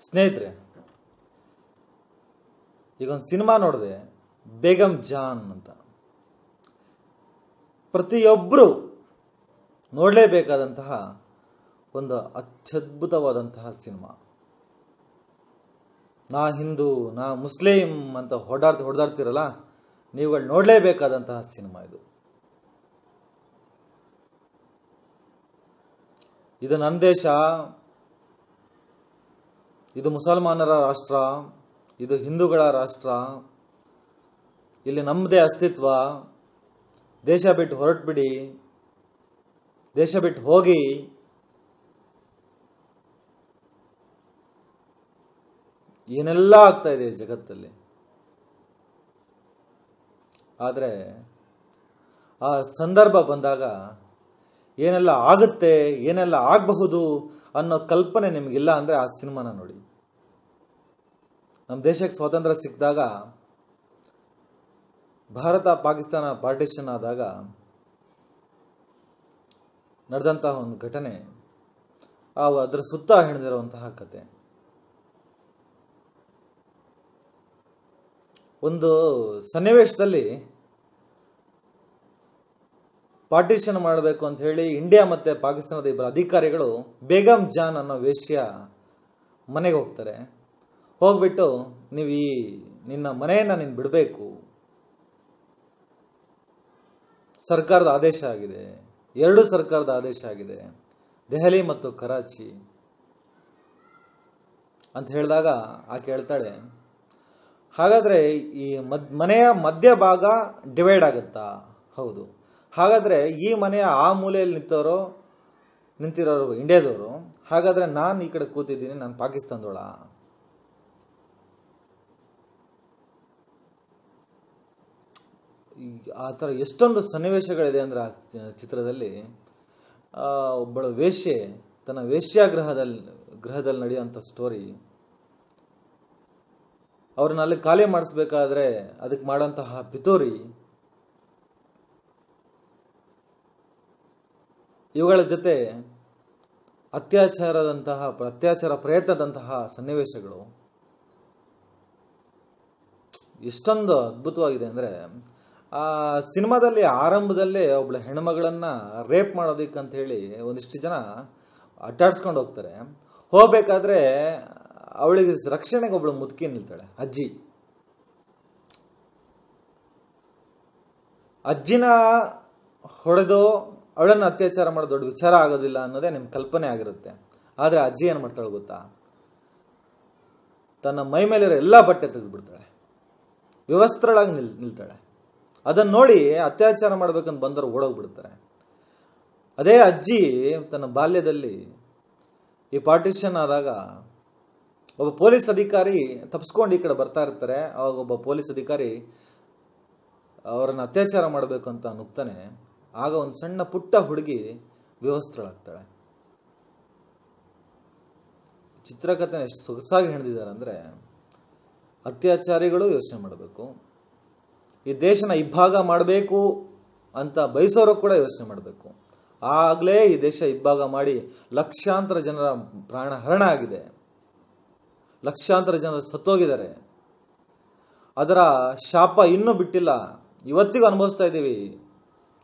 ಸ್ನೇಹಿತರೆ, ಈಗ ಒಂದು ಸಿನಿಮಾ ನೋಡಿದೆ, ಬೇಗಂ ಜಾನ್ ಅಂತ. ಪ್ರತಿಯೊಬ್ಬರು ನೋಡಲೇಬೇಕಾದಂತಹ ಒಂದು ಅತ್ಯದ್ಭುತವಾದಂತಹ ಸಿನಿಮಾ. ನಾ ಹಿಂದೂ, ನಾ ಮುಸ್ಲಿಂ ಅಂತ ಹೊಡಾಡ್ತಿ ಹೊಡೆದಾಡ್ತಿರಲ್ಲ, ನೀವುಗಳು ನೋಡಲೇಬೇಕಾದಂತಹ ಸಿನಿಮಾ ಇದು. ಇದು ನನ್ನ ದೇಶ ಇದು ಮುಸಲ್ಮಾನರ ರಾಷ್ಟ್ರ, ಇದು ಹಿಂದೂಗಳ ರಾಷ್ಟ್ರ. ಇಲ್ಲಿ ನಮ್ಮದೇ ಅಸ್ತಿತ್ವ. ದೇಶ ಬಿಟ್ಟು ಹೊರಟ್ಬಿಡಿ. ದೇಶ ಬಿಟ್ಟು ಹೋಗಿ. ಏನೆಲ್ಲ ಆಗ್ತಾ ಇದೆ ಜಗತ್ತಲ್ಲಿ? ಆದರೆ ಆ ಸಂದರ್ಭ ಬಂದಾಗ ಏನೆಲ್ಲ ಆಗುತ್ತೆ, ಏನೆಲ್ಲ ಆಗಬಹುದು ಅನ್ನೋ ಕಲ್ಪನೆ ನಿಮಗಿಲ್ಲ ಅಂದರೆ ಆ ಸಿನಿಮಾನ ನೋಡಿ. ನಮ್ಮ ದೇಶಕ್ಕೆ ಸ್ವಾತಂತ್ರ್ಯ ಸಿಕ್ಕಿದಾಗ, ಭಾರತ ಪಾಕಿಸ್ತಾನ ಪಾರ್ಟಿಷನ್ ಆದಾಗ ನಡೆದಂತಹ ಒಂದು ಘಟನೆ, ಆ ಅದರ ಸುತ್ತ ಹೆಣೆದಿರುವಂತಹ ಕತೆ. ಒಂದು ಸನ್ನಿವೇಶದಲ್ಲಿ ಪಾರ್ಟಿಷನ್ ಮಾಡಬೇಕು ಅಂತ ಹೇಳಿ ಇಂಡಿಯಾ ಮತ್ತು ಪಾಕಿಸ್ತಾನದ ಇಬ್ಬರು ಅಧಿಕಾರಿಗಳು ಬೇಗಂ ಜಾನ್ ಅನ್ನೋ ವೇಶ್ಯ ಮನೆಗೆ ಹೋಗ್ತಾರೆ. ಹೋಗ್ಬಿಟ್ಟು ನೀವು ಈ ನಿನ್ನ ಮನೆಯನ್ನು ನೀನು ಬಿಡಬೇಕು. ಸರ್ಕಾರದ ಆದೇಶ ಆಗಿದೆ. ಎರಡು ಸರ್ಕಾರದ ಆದೇಶ ಆಗಿದೆ. ದೆಹಲಿ ಮತ್ತು ಕರಾಚಿ ಅಂತ ಹೇಳಿದಾಗ ಆಕೆ ಹೇಳ್ತಾಳೆ, ಹಾಗಾದರೆ ಈ ಮದ್ ಮನೆಯ ಮಧ್ಯಭಾಗ ಡಿವೈಡ್ ಆಗುತ್ತಾ? ಹೌದು. ಹಾಗಾದರೆ ಈ ಮನೆಯ ಆ ಮೂಲೆಯಲ್ಲಿ ನಿಂತವರು, ನಿಂತಿರೋರು ಇಂಡಿಯಾದವರು, ಹಾಗಾದರೆ ನಾನು ಈ ಕಡೆ ಕೂತಿದ್ದೀನಿ, ನಾನು ಪಾಕಿಸ್ತಾನದೊಳ? ಆ ಥರ ಎಷ್ಟೊಂದು ಸನ್ನಿವೇಶಗಳಿದೆ ಅಂದರೆ ಆ ಚಿತ್ರದಲ್ಲಿ. ಒಬ್ಬಳು ವೇಶ್ಯೆ, ತನ್ನ ವೇಶ್ಯಾಗ್ರಹದಲ್ಲಿ ಗ್ರಹದಲ್ಲಿ ನಡೆಯುವಂಥ ಸ್ಟೋರಿ ಅವ್ರನ್ನ ಅಲ್ಲಿ ಖಾಲಿ ಮಾಡಿಸ್ಬೇಕಾದ್ರೆ ಅದಕ್ಕೆ ಮಾಡೋಂತಹ ಪಿತೂರಿ ಇವುಗಳ ಜೊತೆ ಅತ್ಯಾಚಾರದಂತಹ, ಅತ್ಯಾಚಾರ ಪ್ರಯತ್ನದಂತಹ ಸನ್ನಿವೇಶಗಳು ಎಷ್ಟೊಂದು ಅದ್ಭುತವಾಗಿದೆ ಅಂದರೆ, ಆ ಸಿನಿಮಾದಲ್ಲಿ ಆರಂಭದಲ್ಲೇ ಒಬ್ಳ ಹೆಣ್ಮಗಳನ್ನ ರೇಪ್ ಮಾಡೋದಕ್ಕಂತ ಹೇಳಿ ಒಂದಿಷ್ಟು ಜನ ಅಡ್ಡಾಡ್ಸ್ಕೊಂಡು ಹೋಗ್ತಾರೆ. ಹೋಗ್ಬೇಕಾದ್ರೆ ಅವಳಿಗೆ ರಕ್ಷಣೆಗೆ ಒಬ್ಳು ಮುದುಕಿ ನಿಲ್ತಾಳೆ, ಅಜ್ಜಿ. ಅಜ್ಜಿನ ಹೊಡೆದು ಅವಳನ್ನು ಅತ್ಯಾಚಾರ ಮಾಡೋದು ದೊಡ್ಡ ವಿಚಾರ ಆಗೋದಿಲ್ಲ ಅನ್ನೋದೇ ನಿಮ್ಮ ಕಲ್ಪನೆ ಆಗಿರುತ್ತೆ. ಆದರೆ ಅಜ್ಜಿ ಏನು ಮಾಡ್ತಾಳೆ ಗೊತ್ತಾ? ತನ್ನ ಮೈ ಮೇಲಿರೋ ಎಲ್ಲ ಬಟ್ಟೆ ತೆಗೆದುಬಿಡ್ತಾಳೆ. ವ್ಯವಸ್ಥಳಾಗಿ ನಿಲ್, ನಿಲ್ತಾಳೆ. ಅದನ್ನು ನೋಡಿ ಅತ್ಯಾಚಾರ ಮಾಡ್ಬೇಕಂತ ಬಂದವರು ಓಡೋಗ್ಬಿಡ್ತಾರೆ. ಅದೇ ಅಜ್ಜಿ ತನ್ನ ಬಾಲ್ಯದಲ್ಲಿ ಈ ಪಾರ್ಟಿಷನ್ ಆದಾಗ ಒಬ್ಬ ಪೊಲೀಸ್ ಅಧಿಕಾರಿ ತಪ್ಪಿಸ್ಕೊಂಡು ಈ ಕಡೆ ಬರ್ತಾ ಇರ್ತಾರೆ. ಆವಾಗ ಒಬ್ಬ ಪೊಲೀಸ್ ಅಧಿಕಾರಿ ಅವರನ್ನು ಅತ್ಯಾಚಾರ ಮಾಡಬೇಕು ಅಂತ ನುಗ್ತಾನೆ. ಆಗ ಒಂದು ಸಣ್ಣ ಪುಟ್ಟ ಹುಡುಗಿ ವ್ಯವಸ್ಥಳಾಗ್ತಾಳೆ ಚಿತ್ರಕಥೆ ಎಷ್ಟು ಸೊಗಸಾಗಿ ಹೆಣೆದಿದ್ದಾರೆ ಅಂದರೆ ಅತ್ಯಾಚಾರಿಗಳು ಯೋಚನೆ ಮಾಡಬೇಕು. ಈ ದೇಶನ ಇಬ್ಬಾಗ ಮಾಡಬೇಕು ಅಂತ ಬಯಸೋರು ಕೂಡ ಯೋಚನೆ ಮಾಡಬೇಕು. ಆಗಲೇ ಈ ದೇಶ ಇಬ್ಬಾಗ ಮಾಡಿ ಲಕ್ಷಾಂತರ ಜನರ ಪ್ರಾಣ ಹರಣ ಆಗಿದೆ. ಲಕ್ಷಾಂತರ ಜನರು ಸತ್ತೋಗಿದ್ದಾರೆ. ಅದರ ಶಾಪ ಇನ್ನೂ ಬಿಟ್ಟಿಲ್ಲ. ಇವತ್ತಿಗೂ ಅನುಭವಿಸ್ತಾ ಇದ್ದೀವಿ.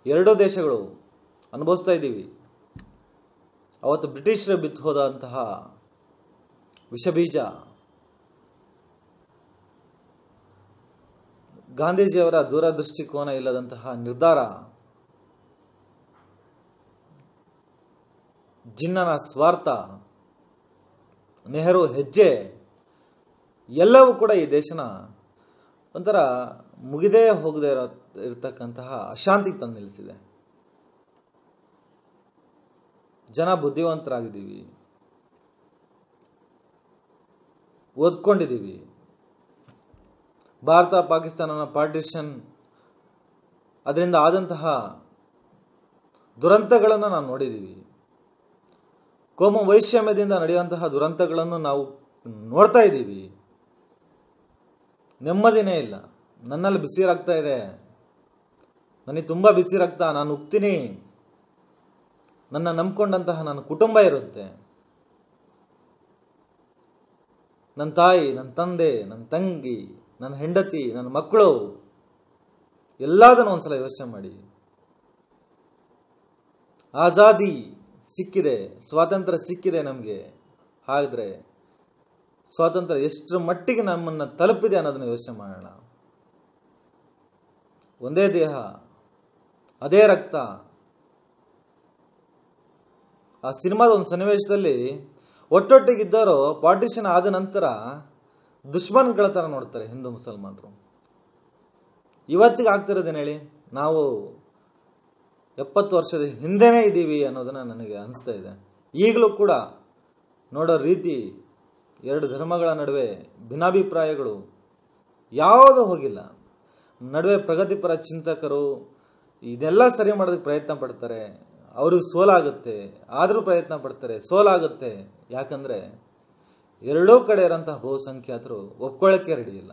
ಎರಡೂ ದೇಶಗಳು ಅನುಭವಿಸ್ತಾ ಇದ್ದೀವಿ. ಅವತ್ತು ಬ್ರಿಟಿಷರು ಬಿತ್ತು ಹೋದಂತಹ ವಿಷಬೀಜ, ಗಾಂಧೀಜಿಯವರ ದೂರದೃಷ್ಟಿಕೋನ ಇಲ್ಲದಂತಹ ನಿರ್ಧಾರ, ಜಿನ್ನನ ಸ್ವಾರ್ಥ, ನೆಹರು ಹೆಜ್ಜೆ, ಎಲ್ಲವೂ ಕೂಡ ಈ ದೇಶನ ಒಂಥರ ಮುಗಿದೇ ಹೋಗದೇ ಇರೋ ಇರತಕ್ಕಂತಹ ಅಶಾಂತಿ ತಂದು ನಿಲ್ಲಿಸಿದೆ. ಜನ ಬುದ್ಧಿವಂತರಾಗಿದ್ದೀವಿ. ಓದ್ಕೊಂಡಿದ್ದೀವಿ. ಭಾರತ ಪಾಕಿಸ್ತಾನನ ಪಾರ್ಟಿಷನ್ ಅದರಿಂದ ಆದಂತಹ ದುರಂತಗಳನ್ನು ನಾವು ನೋಡಿದ್ದೀವಿ. ಕೋಮ ವೈಷಮ್ಯದಿಂದ ನಡೆಯುವಂತಹ ದುರಂತಗಳನ್ನು ನಾವು ನೋಡ್ತಾ ಇದ್ದೀವಿ. ನೆಮ್ಮದಿನೇ ಇಲ್ಲ. ನನ್ನಲ್ಲಿ ಬಿಸಿರಾಗ್ತಾ ಇದೆ. ನನಗೆ ತುಂಬ ಬಿಸಿ ರಕ್ತ, ನಾನು ಉಗ್ತೀನಿ ನನ್ನ ನಂಬ್ಕೊಂಡಂತಹ ನನ್ನ ಕುಟುಂಬ ಇರುತ್ತೆ. ನನ್ನ ತಾಯಿ ನನ್ನ ತಂದೆ ನನ್ನ ತಂಗಿ ನನ್ನ ಹೆಂಡತಿ ನನ್ನ ಮಕ್ಕಳು, ಎಲ್ಲದನ್ನು ಒಂದ್ಸಲ ಯೋಚನೆ ಮಾಡಿ. ಆಜಾದಿ ಸಿಕ್ಕಿದೆ, ಸ್ವಾತಂತ್ರ್ಯ ಸಿಕ್ಕಿದೆ ನಮಗೆ. ಹಾಗಿದ್ರೆ ಸ್ವಾತಂತ್ರ್ಯ ಎಷ್ಟು ಮಟ್ಟಿಗೆ ನಮ್ಮನ್ನು ತಲುಪಿದೆ ಅನ್ನೋದನ್ನ ಯೋಚನೆ ಮಾಡೋಣ. ಒಂದೇ ದೇಹ ಅದೇ ರಕ್ತ. ಆ ಸಿನಿಮಾದ ಒಂದು ಸನ್ನಿವೇಶದಲ್ಲಿ ಒಟ್ಟೊಟ್ಟಿಗಿದ್ದವರು ಪಾರ್ಟಿಷನ್ ಆದ ನಂತರ ದುಶ್ಮನ್ಗಳ ಥರ ನೋಡ್ತಾರೆ ಹಿಂದೂ ಮುಸಲ್ಮಾನರು. ಇವತ್ತಿಗೆ ಆಗ್ತಿರೋದೇನು ಹೇಳಿ? ನಾವು ಎಪ್ಪತ್ತು ವರ್ಷದ ಹಿಂದೆನೇ ಇದ್ದೀವಿ ಅನ್ನೋದನ್ನ ನನಗೆ ಅನಿಸ್ತಾ ಇದೆ. ಈಗಲೂ ಕೂಡ ನೋಡೋ ರೀತಿ ಎರಡು ಧರ್ಮಗಳ ನಡುವೆ ಭಿನ್ನಾಭಿಪ್ರಾಯಗಳು ಯಾವುದೂ ಹೋಗಿಲ್ಲ. ನಡುವೆ ಪ್ರಗತಿಪರ ಚಿಂತಕರು ಇದೆಲ್ಲ ಸರಿ ಮಾಡೋದಕ್ಕೆ ಪ್ರಯತ್ನ ಪಡ್ತಾರೆ, ಅವ್ರಿಗೆ ಸೋಲಾಗುತ್ತೆ, ಆದರೂ ಪ್ರಯತ್ನ ಪಡ್ತಾರೆ, ಸೋಲಾಗುತ್ತೆ. ಯಾಕಂದರೆ ಎರಡೂ ಕಡೆ ಇರೋಂಥ ಬಹುಸಂಖ್ಯಾತರು ಒಪ್ಕೊಳ್ಳೋಕ್ಕೆ ರೆಡಿ ಇಲ್ಲ.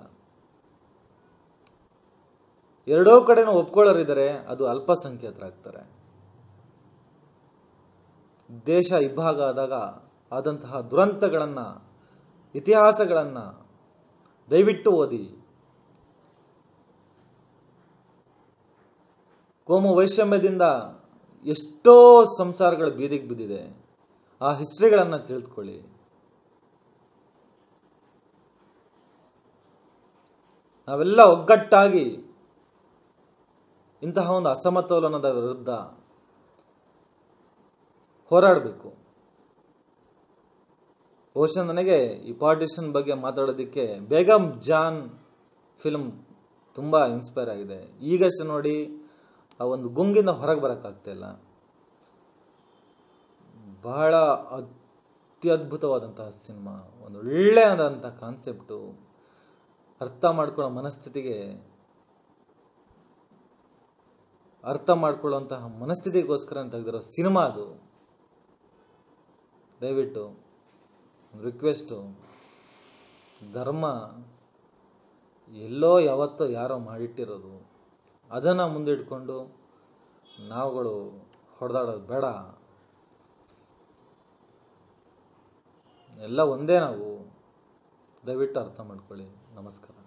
ಎರಡೂ ಕಡೆನೂ ಒಪ್ಕೊಳ್ಳೋರಿದ್ದಾರೆ, ಅದು ಅಲ್ಪಸಂಖ್ಯಾತರಾಗ್ತಾರೆ. ದೇಶ ಇಬ್ಬಾಗ ಆದಾಗ ಆದಂತಹ ದುರಂತಗಳನ್ನು, ಇತಿಹಾಸಗಳನ್ನು ದಯವಿಟ್ಟು ಓದಿ. ಕೋಮು ವೈಷಮ್ಯದಿಂದ ಎಷ್ಟೋ ಸಂಸಾರಗಳು ಬೀದಿಗೆ ಬಿದ್ದಿದೆ. ಆ ಹಿಸ್ಟ್ರಿಗಳನ್ನು ತಿಳಿದುಕೊಳ್ಳಿ. ನಾವೆಲ್ಲ ಒಗ್ಗಟ್ಟಾಗಿ ಇಂತಹ ಒಂದು ಅಸಮತೋಲನದ ವಿರುದ್ಧ ಹೋರಾಡಬೇಕು. ಬಹುಶಃ ನನಗೆ ಈ ಪಾರ್ಟಿಷನ್ ಬಗ್ಗೆ ಮಾತಾಡೋದಕ್ಕೆ ಬೇಗಂ ಜಾನ್ ಫಿಲ್ಮ್ ತುಂಬ ಇನ್ಸ್ಪೈರ್ ಆಗಿದೆ. ಈಗಷ್ಟು ನೋಡಿ ಆ ಒಂದು ಗುಂಗಿಂದ ಹೊರಗೆ ಬರೋಕ್ಕಾಗ್ತಿಲ್ಲ. ಬಹಳ ಅತ್ಯದ್ಭುತವಾದಂತಹ ಸಿನಿಮಾ, ಒಂದು ಒಳ್ಳೆಯದಾದಂಥ ಕಾನ್ಸೆಪ್ಟು ಅರ್ಥ ಮಾಡ್ಕೊಳ್ಳೋ ಮನಸ್ಥಿತಿಗೆ, ಅರ್ಥ ಮಾಡ್ಕೊಳ್ಳುವಂತಹ ಮನಸ್ಥಿತಿಗೋಸ್ಕರ ತೆಗೆದಿರೋ ಸಿನಿಮಾ ಅದು. ದಯವಿಟ್ಟು ರಿಕ್ವೆಸ್ಟು ಧರ್ಮ ಎಲ್ಲೋ ಯಾವತ್ತೋ ಯಾರೋ ಮಾಡಿಟ್ಟಿರೋದು. ಅದನ್ನು ಮುಂದಿಟ್ಕೊಂಡು ನಾವುಗಳು ಹೊಡೆದಾಡೋದು ಬೇಡ. ಎಲ್ಲ ಒಂದೇ ನಾವು. ದಯವಿಟ್ಟು ಅರ್ಥ ಮಾಡ್ಕೊಳ್ಳಿ. ನಮಸ್ಕಾರ.